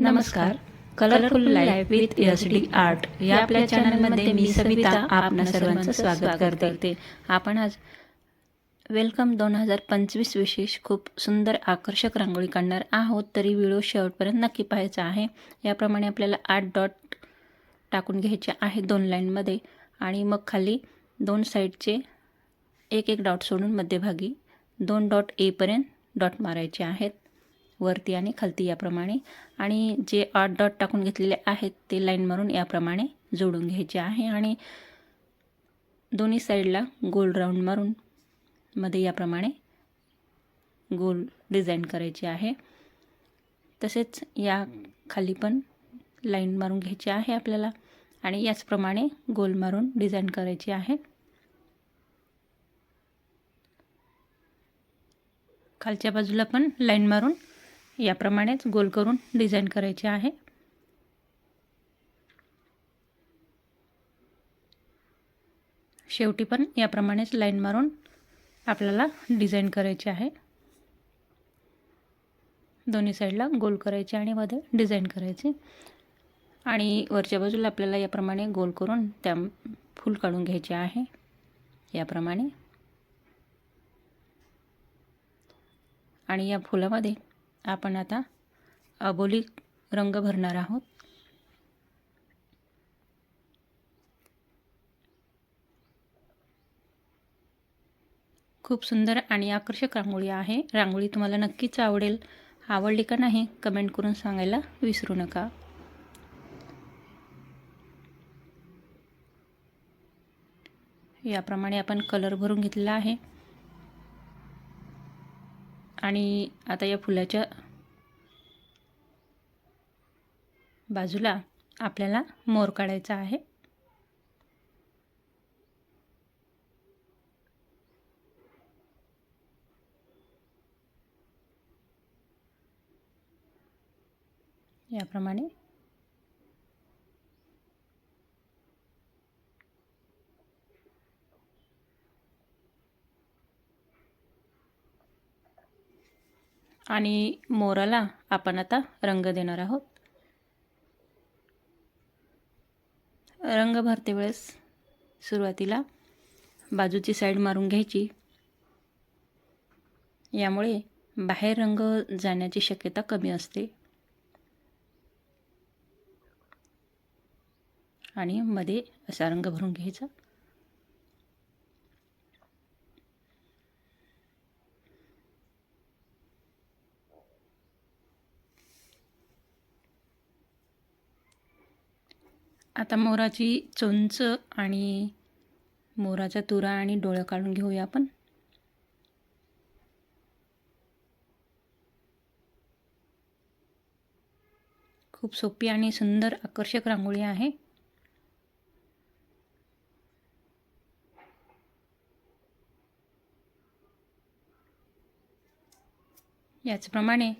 नमस्कार. Colourful life with S D art या आपल्या चॅनलमध्ये मी सविता आपणा सर्वांचं स्वागत करते. आपण आज वेलकम दोन हजार पंचवीस विशेष खूप सुंदर आकर्षक रांगोळी काढणार आहोत. तरी व्हिडिओ शेवटपर्यंत नक्की पाहायचा आहे. याप्रमाणे आपल्याला आठ डॉट टाकून घ्यायचे आहे दोन लाईनमध्ये आणि मग खाली दोन साईडचे एक एक डॉट सोडून मध्यभागी दोन डॉट एपर्यंत डॉट मारायचे आहेत. वरती आणि खालती याप्रमाणे. आणि जे आठ डॉट टाकून घेतलेले आहेत ते लाईन मारून याप्रमाणे जोडून घ्यायचे आहे. आणि दोन्ही साईडला गोल राऊंड मारून मध्ये याप्रमाणे गोल डिझाईन करायची आहे. तसेच या खाली पण लाईन मारून घ्यायची आहे आपल्याला. आणि याचप्रमाणे गोल मारून डिझाईन करायची आहे. खालच्या बाजूला पण लाईन मारून याप्रमाणेच गोल करून डिझाईन करायचे आहे. शेवटी पण याप्रमाणेच लाईन मारून आपल्याला डिझाईन करायची आहे. दोन्ही साईडला गोल करायचे आणि मध्ये डिझाईन करायचे. आणि वरच्या बाजूला आपल्याला याप्रमाणे गोल करून त्या फूल काढून घ्यायचे आहे. याप्रमाणे. आणि या फुलामध्ये आपण आता अबोली रंग भरणार आहोत. खूप सुंदर आणि आकर्षक रांगोळी आहे. रांगोळी तुम्हाला नक्कीच आवडेल. आवडली का नाही कमेंट करून सांगायला विसरू नका. याप्रमाणे आपण कलर भरून घेतलेला आहे. आणि आता या फुलाच्या बाजूला आपल्याला मोर काढायचा आहे. याप्रमाणे आणि मोराला आपण आता रंग देणार आहोत. रंग भरते वेळेस सुरुवातीला बाजूची साईड मारून घ्यायची. यामुळे बाहेर रंग जाण्याची शक्यता कमी असते. आणि मध्ये असा रंग भरून घ्यायचा. आता मोराची चोंच आणि मोराच्या तुरा आणि डोळं काढून घेऊया आपण. खूप सोपी आणि सुंदर आकर्षक रांगोळी आहे. याचप्रमाणे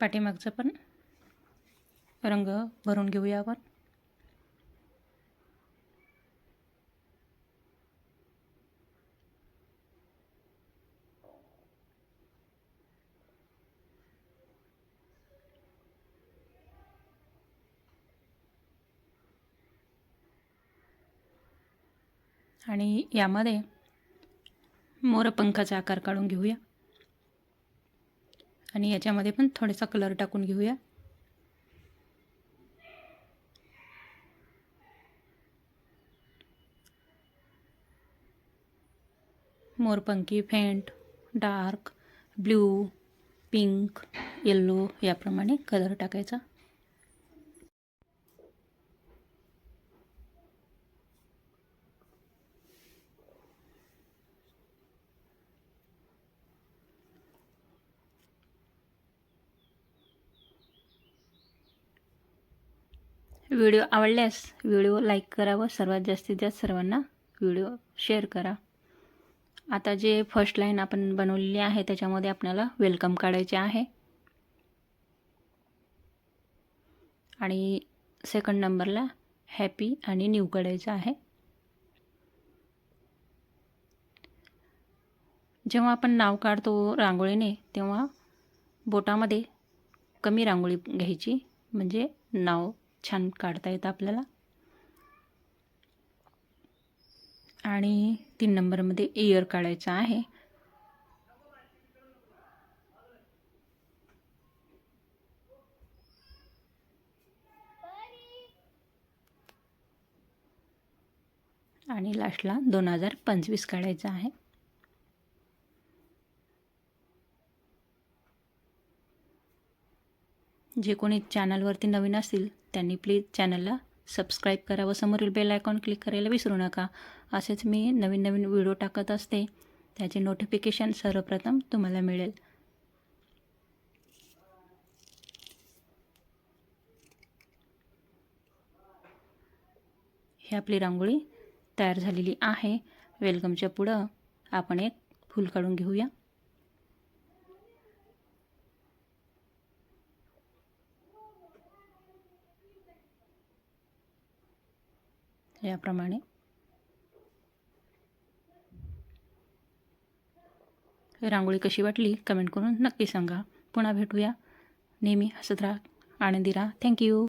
पाठीमागचं पण रंग भरून घेऊया आपण. आणि यामध्ये मोरपंखाचा आकार काढून घेऊया. आणि याच्यामध्ये पण थोडासा कलर टाकून घेऊया. मोरपंखी faint dark blue pink yellow याप्रमाणे कलर टाकायचा. व्हिडिओ आवडल्यास व्हिडिओ लाईक करा व सर्वात जास्तीत जास्त सर्वांना व्हिडिओ शेअर करा. आता जे फर्स्ट लाईन आपण बनवलेली आहे त्याच्यामध्ये आपल्याला वेलकम काढायचे आहे. आणि सेकंड नंबरला हॅपी आणि न्यू काढायचं आहे. जेव्हा आपण नाव काढतो रांगोळीने तेव्हा बोटामध्ये कमी रांगोळी घ्यायची. म्हणजे नाव छान काढता येतं आपल्याला. आणि तीन नंबरमध्ये एअर काढायचा आहे. आणि लास्टला दोन हजार पंचवीस काढायचं आहे. जे कोणी चॅनलवरती नवीन असतील त्यांनी प्लीज चॅनलला सबस्क्राईब करा व समोरील बेल आयकॉन क्लिक करायला विसरू नका. असेच मी नवीन नवीन व्हिडिओ टाकत असते. त्याचे नोटिफिकेशन सर्वप्रथम तुम्हाला मिळेल. ही आपली रांगोळी तयार झालेली आहे. वेलकमच्या पुढं आपण एक फूल काढून घेऊया. याप्रमाणे. रांगोळी कशी वाटली कमेंट करून नक्की सांगा. पुन्हा भेटूया. नेहमी हसत राहा आनंदी राहा. थँक्यू